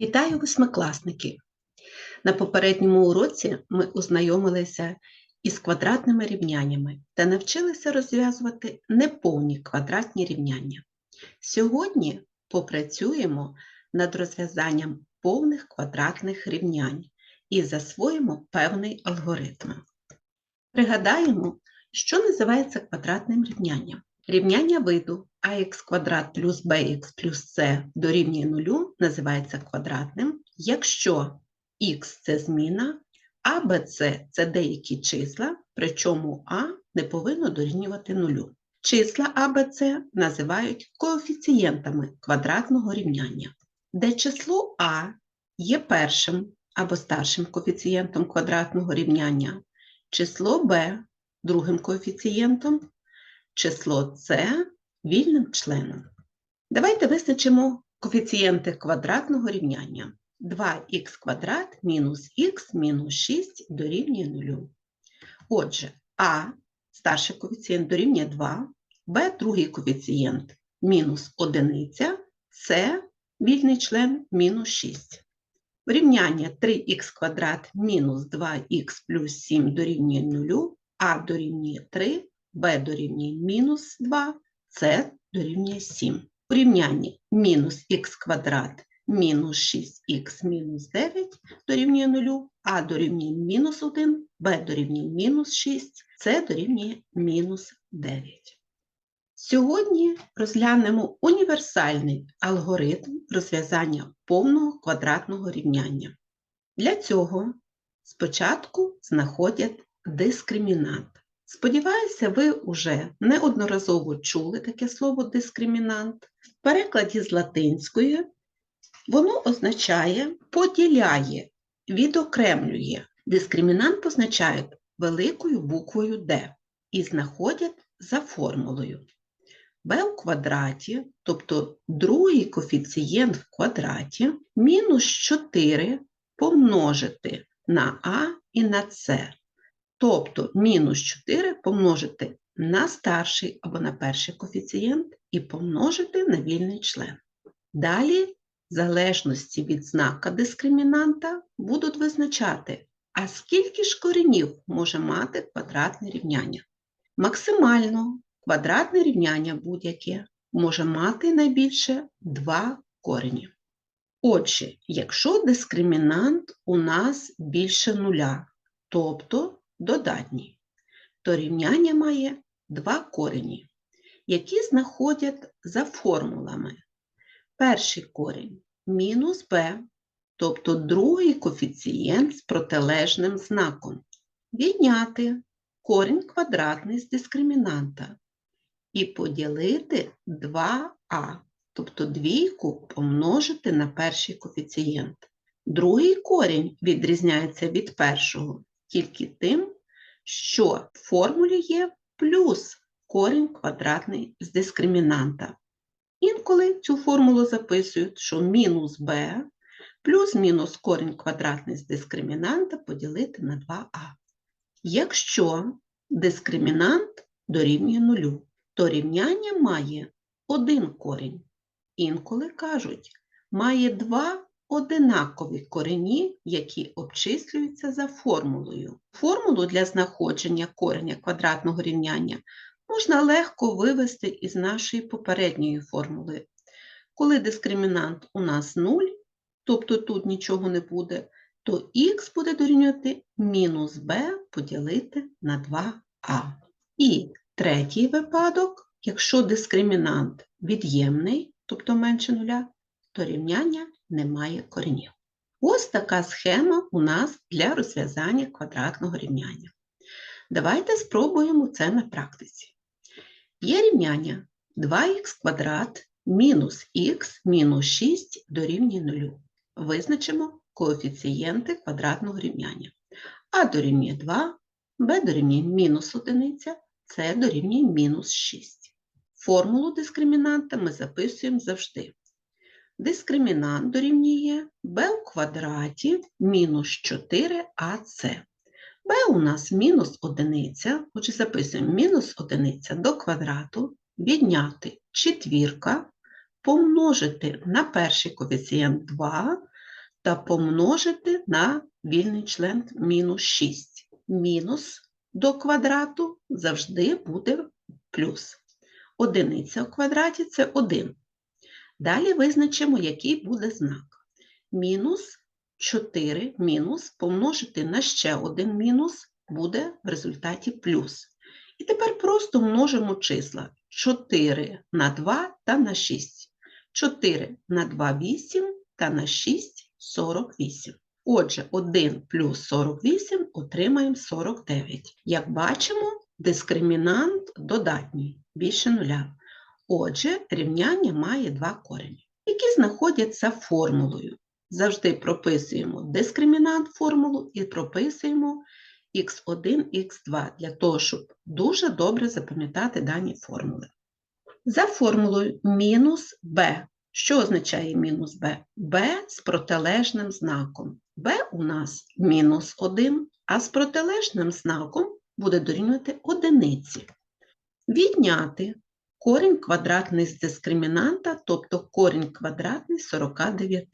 Вітаю восьмикласники! На попередньому уроці ми ознайомилися із квадратними рівняннями та навчилися розв'язувати неповні квадратні рівняння. Сьогодні попрацюємо над розв'язанням повних квадратних рівнянь і засвоїмо певний алгоритм. Пригадаємо, що називається квадратним рівнянням. Рівняння виду ax квадрат плюс bx плюс c дорівнює нулю називається квадратним, якщо х – це зміна, а bc – це деякі числа, причому а не повинно дорівнювати нулю. Числа а, Б, С називають коефіцієнтами квадратного рівняння, де число а є першим або старшим коефіцієнтом квадратного рівняння, число b – другим коефіцієнтом, число С вільним членом. Давайте визначимо коефіцієнти квадратного рівняння. 2х квадрат мінус х мінус 6 дорівнює 0. Отже, а старший коефіцієнт дорівнює 2, Б другий коефіцієнт мінус 1, С вільний член мінус 6. Рівняння 3х квадрат мінус 2х плюс 7 дорівнює 0, а дорівнює 3, b дорівнює мінус 2, c дорівнює 7. У мінус х квадрат мінус 6х мінус 9 дорівнює 0, а дорівнює мінус 1, b дорівнює мінус 6, c дорівнює мінус 9. Сьогодні розглянемо універсальний алгоритм розв'язання повного квадратного рівняння. Для цього спочатку знаходять дискримінант. Сподіваюся, ви вже неодноразово чули таке слово дискримінант. В перекладі з латинської воно означає поділяє, відокремлює. Дискримінант позначають великою буквою D і знаходять за формулою. b у квадраті, тобто другий коефіцієнт в квадраті, мінус 4 помножити на а і на С. Тобто мінус 4 помножити на старший або на перший коефіцієнт і помножити на вільний член. Далі, в залежності від знака дискримінанта, будуть визначати, а скільки ж коренів може мати квадратне рівняння. Максимально квадратне рівняння будь-яке може мати найбільше два корені. Отже, якщо дискримінант у нас більше нуля, тобто додатній, то рівняння має два корені, які знаходять за формулами. Перший корінь мінус b, тобто другий коефіцієнт з протилежним знаком. Відняти корінь квадратний з дискримінанта і поділити 2а, тобто двійку помножити на перший коефіцієнт. Другий корінь відрізняється від першого тільки тим, що в формулі є плюс корінь квадратний з дискримінанта. Інколи цю формулу записують, що мінус b плюс-мінус корінь квадратний з дискримінанта поділити на 2а. Якщо дискримінант дорівнює нулю, то рівняння має один корінь. Інколи кажуть, має два одинакові корені, які обчислюються за формулою. Формулу для знаходження кореня квадратного рівняння можна легко вивести із нашої попередньої формули. Коли дискримінант у нас 0, тобто тут нічого не буде, то х буде дорівнювати мінус b поділити на 2а. І третій випадок, якщо дискримінант від'ємний, тобто менше нуля, то рівняння немає коренів. Ось така схема у нас для розв'язання квадратного рівняння. Давайте спробуємо це на практиці. Є рівняння 2х квадрат мінус х мінус 6 дорівнює 0. Визначимо коефіцієнти квадратного рівняння. А дорівнює 2, b дорівнює мінус 1, c дорівнює мінус 6. Формулу дискримінанта ми записуємо завжди. Дискримінант дорівнює b у квадраті мінус 4ac. b у нас мінус одиниця, отже, записуємо мінус одиниця до квадрату, відняти четвірка, помножити на перший коефіцієнт 2, та помножити на вільний член мінус 6. Мінус до квадрату завжди буде плюс. Одиниця у квадраті це 1. Далі визначимо, який буде знак. Мінус 4 мінус помножити на ще один мінус буде в результаті плюс. І тепер просто множимо числа 4 на 2 та на 6. 4 на 2 – 8 та на 6 – 48. Отже, 1 плюс 48 отримаємо 49. Як бачимо, дискримінант додатній, більше нуля. Отже, рівняння має два корені, які знаходяться формулою. Завжди прописуємо дискримінант формулу і прописуємо х1, х2 для того, щоб дуже добре запам'ятати дані формули. За формулою мінус b. Що означає мінус b? b з протилежним знаком. b у нас мінус 1, а з протилежним знаком буде дорівнювати одиниці. Відняти корінь квадратний з дискримінанта, тобто корінь квадратний 49.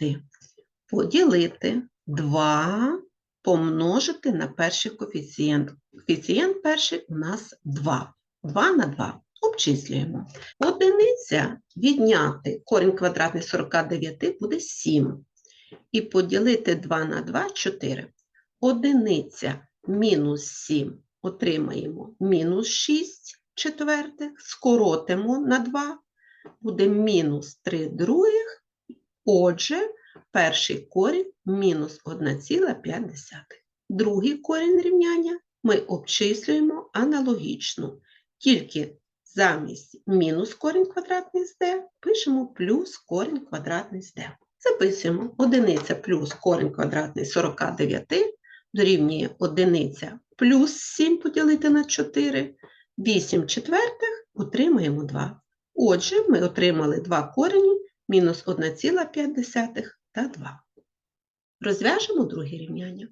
Поділити 2 помножити на перший коефіцієнт. Коефіцієнт перший у нас 2. 2 на 2. Обчислюємо. Одиниця відняти корінь квадратний 49 буде 7. І поділити 2 на 2 – 4. Одиниця мінус 7 отримаємо мінус 6 четвертих, скоротимо на 2, буде мінус 3 других. Отже, перший корінь мінус 1,5. Другий корінь рівняння ми обчислюємо аналогічно, тільки замість мінус корінь квадратний з d пишемо плюс корінь квадратний з d. Записуємо одиниця плюс корінь квадратний 49 дорівнює одиниця плюс 7 поділити на 4, 8 четвертих отримаємо 2. Отже, ми отримали 2 корені мінус 1,5 та 2. Розв'яжемо друге рівняння.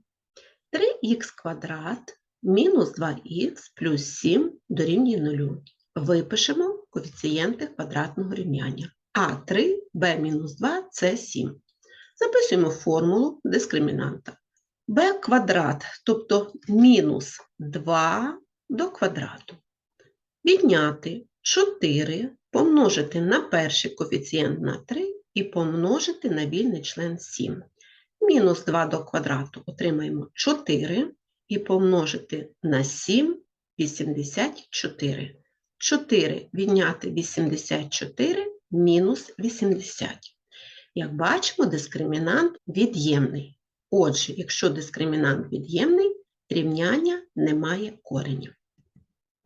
3х квадрат мінус 2х плюс 7 дорівнює 0. Випишемо коефіцієнти квадратного рівняння. А3, b мінус 2 це 7. Записуємо формулу дискримінанта. b квадрат, тобто мінус 2 до квадрату. Відняти 4 помножити на перший коефіцієнт на 3 і помножити на вільний член 7. Мінус 2 до квадрату отримаємо 4 і помножити на 7 – 84. 4 відняти 84 – мінус 80. Як бачимо, дискримінант від'ємний. Отже, якщо дискримінант від'ємний, рівняння не має коренів.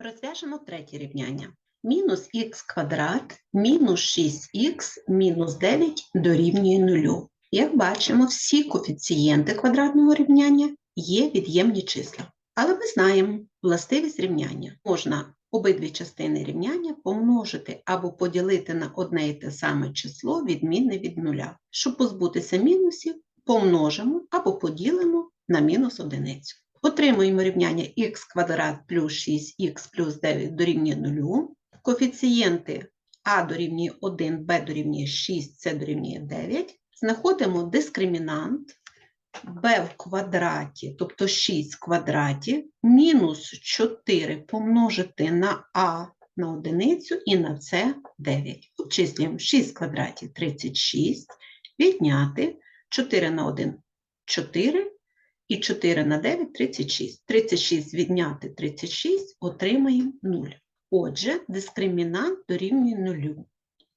Розв'яжемо третє рівняння. Мінус х квадрат мінус 6х мінус 9 дорівнює 0. Як бачимо, всі коефіцієнти квадратного рівняння є від'ємні числа. Але ми знаємо властивість рівняння. Можна обидві частини рівняння помножити або поділити на одне і те саме число, відмінне від нуля. Щоб позбутися мінусів, помножимо або поділимо на мінус одиницю. Отримуємо рівняння х квадрат плюс 6х плюс 9 дорівнює 0. Коефіцієнти а дорівнює 1, b дорівнює 6, c дорівнює 9. Знаходимо дискримінант b в квадраті, тобто 6 в квадраті, мінус 4 помножити на а на одиницю і на c 9. Обчислюємо 6 в квадраті 36, відняти 4 на 1 – 4, і 4 на 9 – 36. 36 відняти 36 отримаємо 0. Отже, дискримінант дорівнює 0.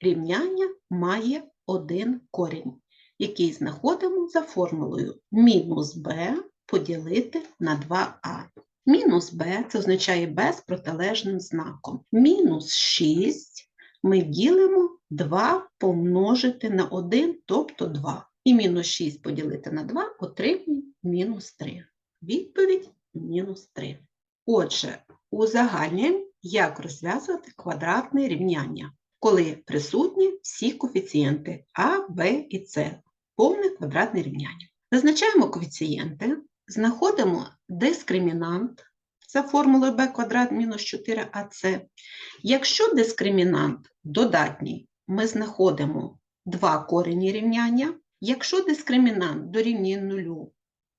Рівняння має один корінь, який знаходимо за формулою мінус b поділити на 2а. Мінус b це означає b з протилежним знаком. Мінус 6 ми ділимо 2 помножити на 1, тобто 2. І мінус 6 поділити на 2 отримуємо мінус 3. Відповідь мінус 3. Отже, узагальнюємо, як розв'язувати квадратне рівняння, коли присутні всі коефіцієнти А, Б і С. Повне квадратне рівняння. Визначаємо коефіцієнти, знаходимо дискримінант за формулою b квадрат мінус 4ac. Якщо дискримінант додатній, ми знаходимо два корені рівняння, Якщо дискримінант дорівнює нулю,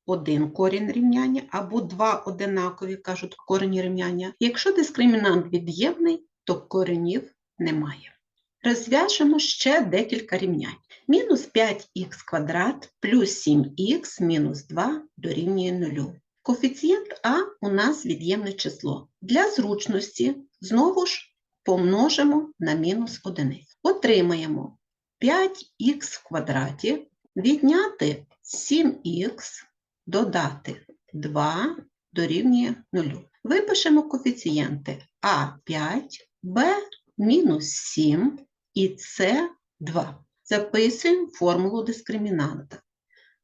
один корінь рівняння або два одинакові, кажуть корені рівняння. Якщо дискримінант від'ємний, то коренів немає. Розв'яжемо ще декілька рівнянь. Мінус 5х квадрат плюс 7х мінус 2 дорівнює 0. Коефіцієнт А у нас від'ємне число. Для зручності знову ж помножимо на мінус 1. Отримаємо 5х в квадраті відняти 7х додати 2 дорівнює 0. Випишемо коефіцієнти А5, Б мінус 7 і С2. Записуємо формулу дискримінанта.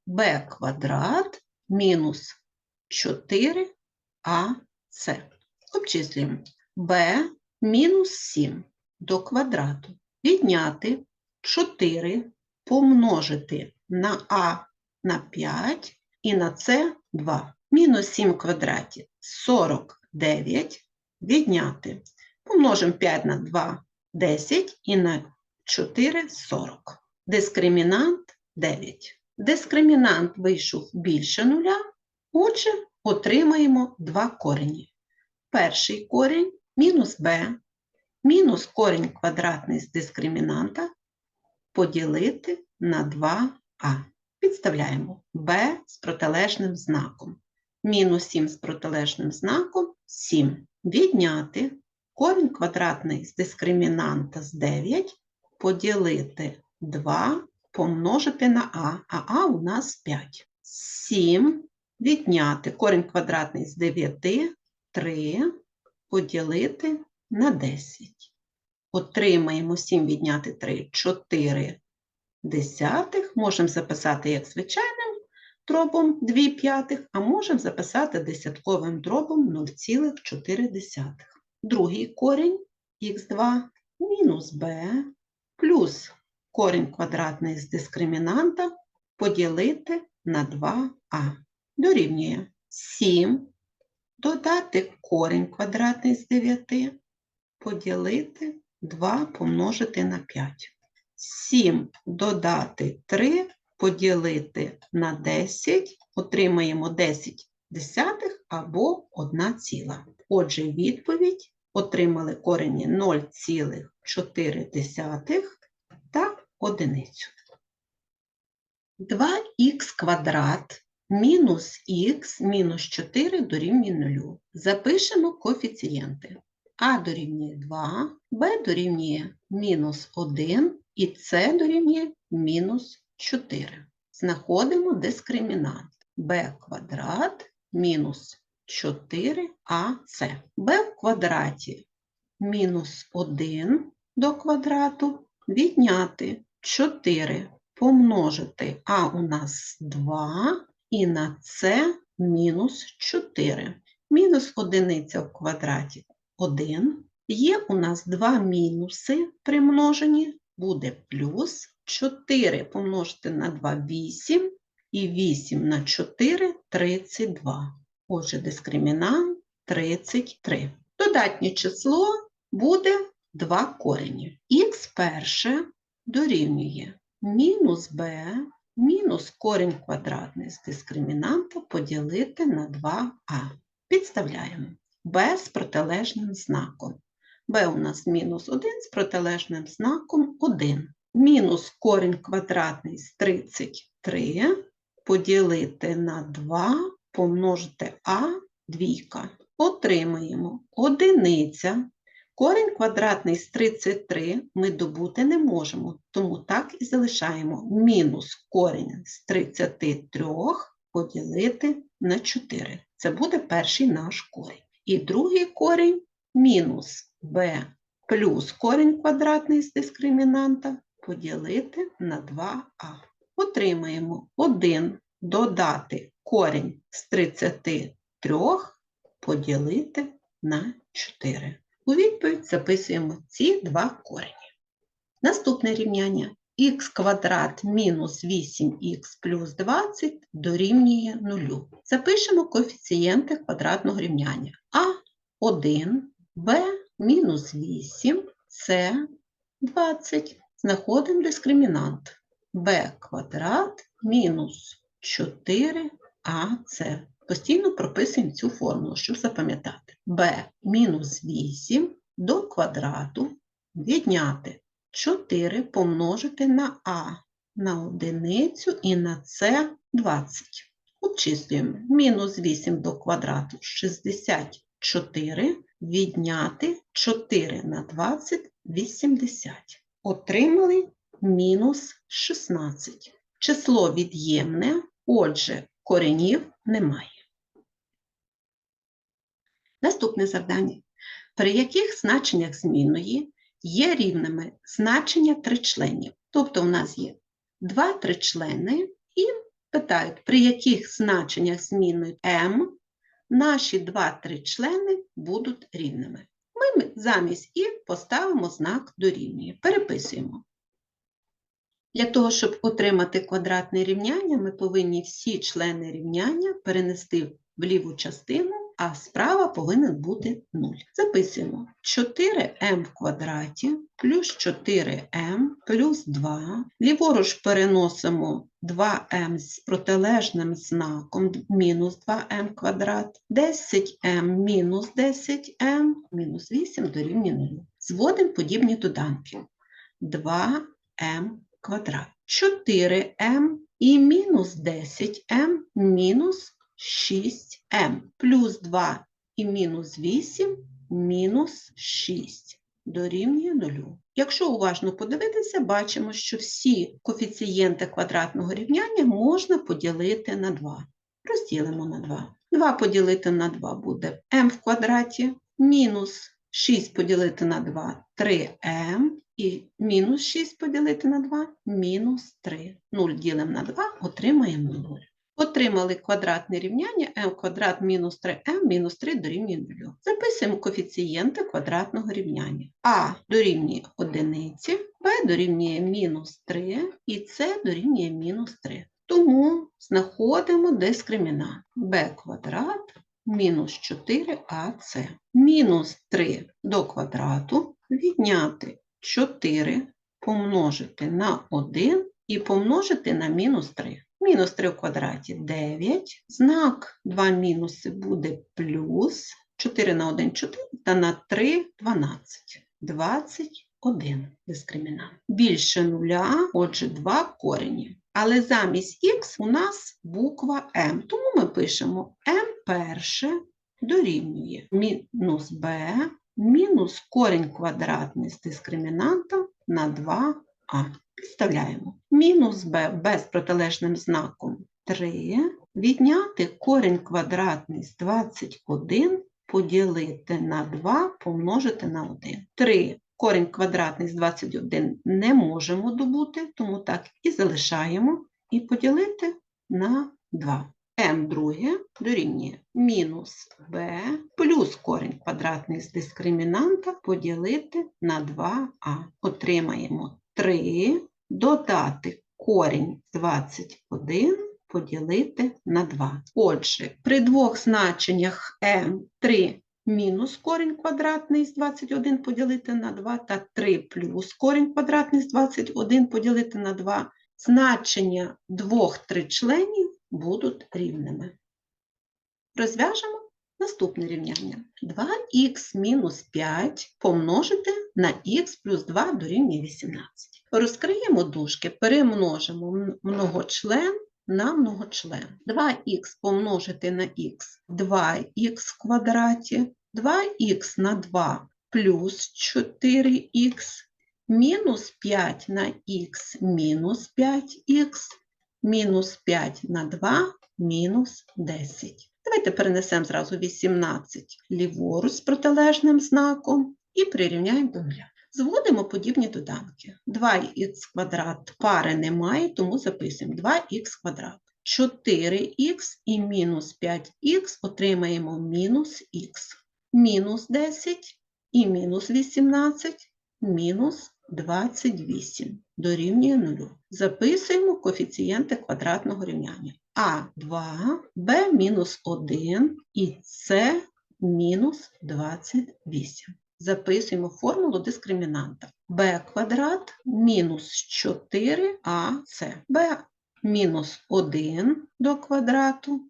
b квадрат мінус 4ac. Обчислюємо b мінус 7 до квадрату. Відняти 4 помножити на а на 5 і на це 2. Мінус 7 в квадраті 49 відняти. Помножимо 5 на 2 10 і на 4 40. Дискримінант 9. Дискримінант вийшов більше нуля, отже, отримаємо два корені. Перший корінь мінус b, мінус корінь квадратний з дискримінанта поділити на 2а. Підставляємо b з протилежним знаком. Мінус 7 з протилежним знаком 7. Відняти корінь квадратний з дискримінанта з 9 поділити 2 помножити на а, а а у нас 5. 7 відняти корінь квадратний з 9 3 поділити на 10. Отримаємо 7 відняти 3 4 десятих. Можемо записати як звичайним дробом 2 п'ятих, а можемо записати десятковим дробом 0,4. Другий корінь х2 мінус b плюс корінь квадратний з дискримінанта поділити на 2а. Дорівнює 7 додати корінь квадратний з 9 поділити 2 помножити на 5. 7 додати 3 поділити на 10, отримаємо 10 десятих або 1 ціла. Отже, відповідь отримали корені 0,4 та одиницю. 2х квадрат мінус х мінус 4 дорівнює 0. Запишемо коефіцієнти. А дорівнює 2, Б дорівнює мінус 1 і С дорівнює мінус 4. Знаходимо дискримінант b квадрат мінус 4ac. b в квадраті мінус 1 до квадрату відняти 4 помножити а у нас 2 і на c мінус 4. Мінус одиниця в квадраті 1. Є у нас два мінуси примножені, буде плюс 4 помножити на 2 – 8, і 8 на 4 – 32. Отже, дискримінант 33. Додатнє число буде 2 корені. Х перше дорівнює мінус b мінус корінь квадратний з дискримінанта поділити на 2а. Підставляємо b з протилежним знаком. B у нас мінус 1 з протилежним знаком 1 мінус корінь квадратний з 33 поділити на 2 помножити а двійка. Отримаємо одиниця. Корінь квадратний з 33 ми добути не можемо, тому так і залишаємо мінус корінь з 33 поділити на 4. Це буде перший наш корінь. І другий корінь мінус b плюс корінь квадратний з дискримінанта поділити на 2а. Отримаємо 1 додати корінь з 33 поділити на 4. У відповідь записуємо ці два корені. Наступне рівняння х квадрат мінус 8х плюс 20 дорівнює 0. Запишемо коефіцієнти квадратного рівняння а1, b мінус 8, с 20. Знаходимо дискримінант. b квадрат мінус 4ac. Постійно прописуємо цю формулу, щоб запам'ятати. b мінус 8 до квадрату відняти 4 помножити на а на одиницю і на це 20. Обчислюємо. Мінус 8 до квадрату 64 відняти 4 на 20 80. Отримали мінус 16. Число від'ємне, отже, коренів немає. Наступне завдання. При яких значеннях змінної є рівними значення тричленів? Тобто в нас є два тричлени і питають, при яких значеннях змінної m наші два тричлени будуть рівними. Ми замість і поставимо знак дорівнює. Переписуємо. Для того, щоб отримати квадратне рівняння, ми повинні всі члени рівняння перенести в ліву частину, а справа повинен бути 0. Записуємо 4m в квадраті плюс 4m плюс 2. Ліворуч переносимо 2m з протилежним знаком мінус 2m квадрат, 10m мінус 10m мінус 8 дорівнює 0. Зводимо подібні доданки. 2m квадрат. 4m і мінус 10m мінус 6m плюс 2 і мінус 8 мінус 6 дорівнює 0. Якщо уважно подивитися, бачимо, що всі коефіцієнти квадратного рівняння можна поділити на 2. Розділимо на 2. 2 поділити на 2 буде m в квадраті, мінус 6 поділити на 2 3m і мінус 6 поділити на 2 мінус 3. 0 ділимо на 2, отримаємо 0. Отримали квадратне рівняння m квадрат мінус 3m мінус 3 дорівнює 0. Записуємо коефіцієнти квадратного рівняння. А дорівнює 1, b дорівнює мінус 3 і c дорівнює мінус 3. Тому знаходимо дискримінант b квадрат мінус 4ac. Мінус 3 до квадрату відняти 4 помножити на 1 і помножити на мінус 3. Мінус 3 в квадраті 9, знак 2 мінуси буде плюс, 4 на 1 – 4, та на 3 – 12. 21 дискримінант. Більше нуля, отже, 2 корені. Але замість х у нас буква М, тому ми пишемо m перше дорівнює мінус b мінус корінь квадратний з дискримінантом на 2а. Підставляємо. Мінус b без протилежним знаком 3, відняти корінь квадратний з 21 поділити на 2 помножити на 1. 3 корінь квадратний з 21 не можемо добути, тому так і залишаємо і поділити на 2 m друге дорівнює мінус b плюс корінь квадратний з дискримінанта поділити на 2а. Отримаємо 3, додати корінь 21 поділити на 2. Отже, при двох значеннях m 3 мінус корінь квадратний з 21 поділити на 2 та 3 плюс корінь квадратний з 21 поділити на 2, значення двох тричленів будуть рівними. Розв'яжемо наступне рівняння. 2х мінус 5 помножити на х плюс 2 дорівнює 18. Розкриємо дужки, перемножимо многочлен на многочлен. 2х помножити на х 2х в квадраті, 2х на 2 плюс 4х, мінус 5 на х мінус 5х, мінус 5 на 2 мінус 10. Давайте перенесемо зразу 18 ліворуч з протилежним знаком і прирівняємо до нуля. Зводимо подібні доданки. 2х квадрат пари немає, тому записуємо 2х квадрат. 4х і мінус 5х отримаємо мінус х. Мінус 10 і мінус 18 мінус 28 дорівнює 0. Записуємо коефіцієнти квадратного рівняння. А2, Б мінус 1 і С мінус 28. Записуємо формулу дискримінанта. b квадрат мінус 4ac. b мінус 1 до квадрату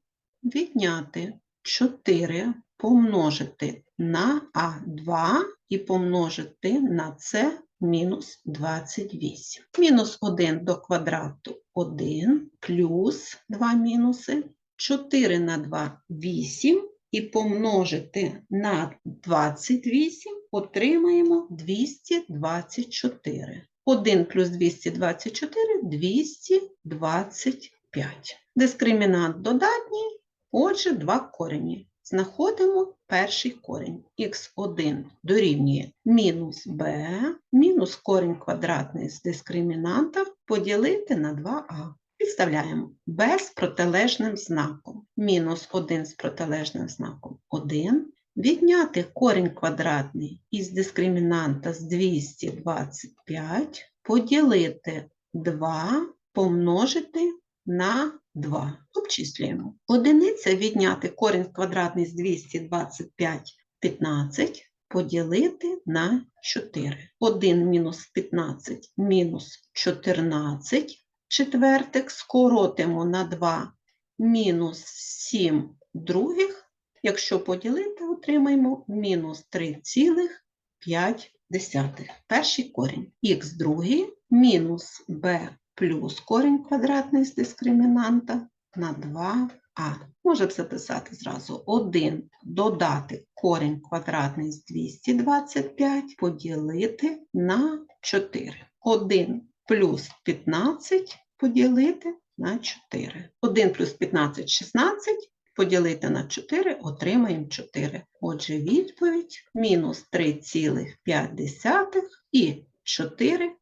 відняти 4 помножити на а2 і помножити на c мінус 28. Мінус 1 до квадрату 1 плюс 2 мінуси. 4 на 2 – 8 і помножити на 28 отримаємо 224. 1 плюс 224 – 225. Дискримінант додатній, отже, два корені. Знаходимо перший корінь. х1 дорівнює мінус b, мінус корінь квадратний з дискримінанта поділити на 2а. Підставляємо з протилежним знаком. Мінус 1 з протилежним знаком 1. Відняти корінь квадратний із дискримінанта з 225, поділити 2, помножити на 2. Обчислюємо. Одиниця відняти корінь квадратний з 225 15, поділити на 4. 1 мінус 15 мінус 14 четвертих скоротимо на 2 мінус 7 других. Якщо поділити, отримаємо мінус 3,5. Перший корінь. х другий мінус b плюс корінь квадратний з дискримінанта на 2а. Можемо записати зразу 1 додати корінь квадратний з 225 поділити на 4. 1 плюс 15 поділити на 4. 1 плюс 15 – 16, поділити на 4 отримаємо 4. Отже, відповідь мінус 3,5 і 4.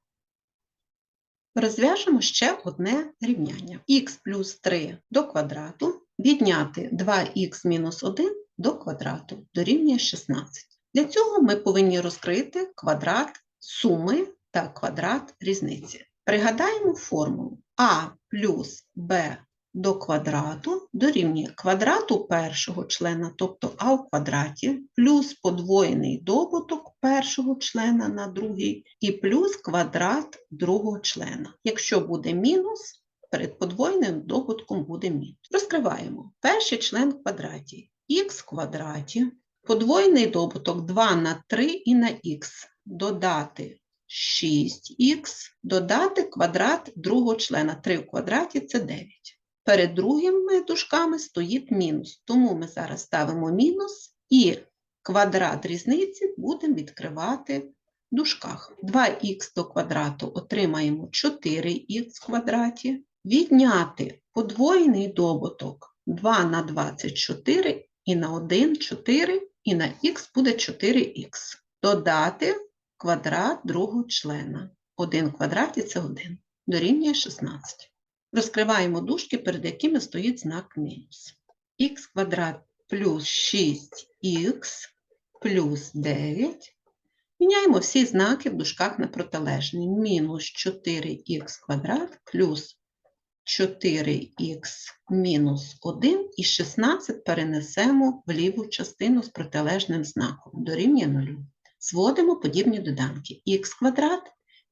Розв'яжемо ще одне рівняння. х плюс 3 до квадрату відняти 2х мінус 1 до квадрату дорівнює 16. Для цього ми повинні розкрити квадрат суми та квадрат різниці. Пригадаємо формулу а плюс b до квадрату дорівнює квадрату першого члена, тобто а в квадраті, плюс подвоєний добуток першого члена на другий і плюс квадрат другого члена. Якщо буде мінус, перед подвоєним добутком буде мінус. Розкриваємо перший член в квадраті х в квадраті, подвоєний добуток 2 на 3 і на х додати 6х, додати квадрат другого члена. 3 в квадраті це 9. Перед другими дужками стоїть мінус, тому ми зараз ставимо мінус і квадрат різниці будемо відкривати в дужках. 2х до квадрату отримаємо 4х в квадраті. Відняти подвоєний добуток 2 на 24 і на 1 4, і на х буде 4х. Додати квадрат другого члена. 1 в квадраті це 1. Дорівнює 16. Розкриваємо дужки, перед якими стоїть знак мінус. х квадрат плюс 6х плюс 9. Міняємо всі знаки в дужках на протилежні. Мінус 4х квадрат плюс 4х мінус 1 і 16 перенесемо в ліву частину з протилежним знаком. Дорівнює 0. Зводимо подібні доданки. х квадрат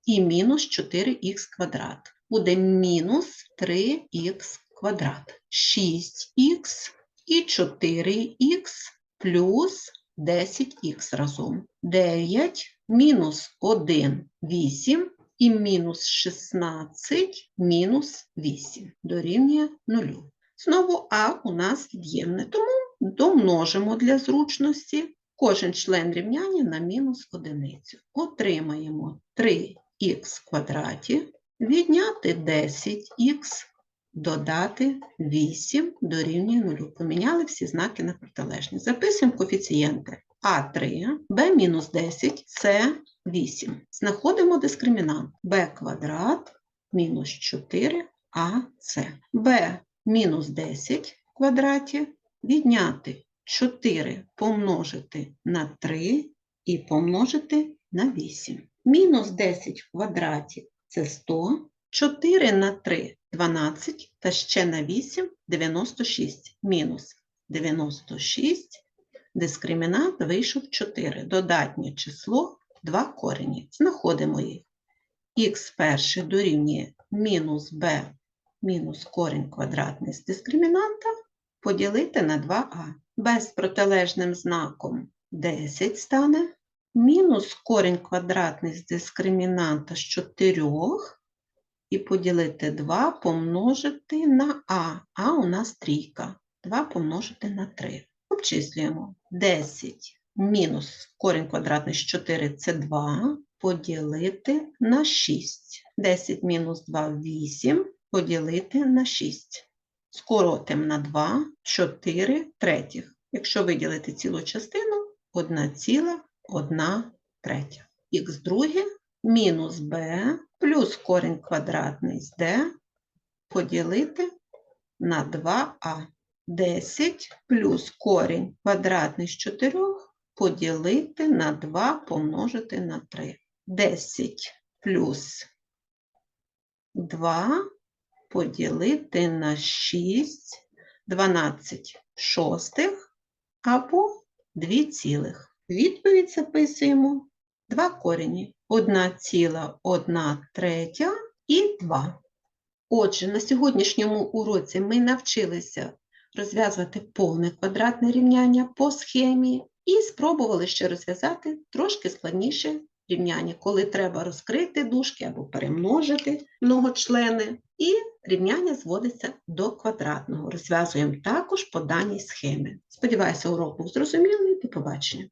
і мінус 4х квадрат. Буде мінус 3х квадрат. 6х і 4х плюс 10х разом. 9 мінус 1 8 і мінус 16 мінус 8 дорівнює 0. Знову а у нас від'ємне, тому домножимо для зручності кожен член рівняння на мінус одиницю. Отримаємо 3х в квадраті, відняти 10х, додати 8 дорівнює 0. Поміняли всі знаки на протилежні. Записуємо коефіцієнти А3, Б мінус 10, С 8. Знаходимо дискримінант b квадрат мінус 4ac. b мінус 10 в квадраті відняти 4 помножити на 3 і помножити на 8. Мінус 10 в квадраті це 100, 4 на 3 – 12, та ще на 8 – 96. Мінус 96 Дискримінант вийшов 4. Додатнє число 2 корені. Знаходимо їх. Х перше дорівнює мінус b мінус корінь квадратний з дискримінанта поділити на 2а. b з протилежним знаком 10 стане. Мінус корінь квадратний з дискримінанта з 4 і поділити 2 помножити на а. А у нас трійка. 2 помножити на 3. Обчислюємо 10 мінус корінь квадратний з 4 це 2, поділити на 6. 10 мінус 2 – 8, поділити на 6. Скоротимо на 2, 4 третіх. Якщо виділити цілу частину, 1 ціла, 1 третя. Х друге мінус b плюс корінь квадратний з d поділити на 2а. 10 плюс корінь квадратний з 4 поділити на 2 помножити на 3. 10 плюс 2 поділити на 6, 12 шостих або 2 цілих. Відповідь записуємо 2 корені. 1 ціла, 1 третя і 2. Отже, на сьогоднішньому уроці ми навчилися розв'язувати повне квадратне рівняння по схемі і спробували ще розв'язати трошки складніше рівняння, коли треба розкрити дужки або перемножити многочлени, і рівняння зводиться до квадратного. Розв'язуємо також по даній схемі. Сподіваюся, урок був зрозумілий. До побачення.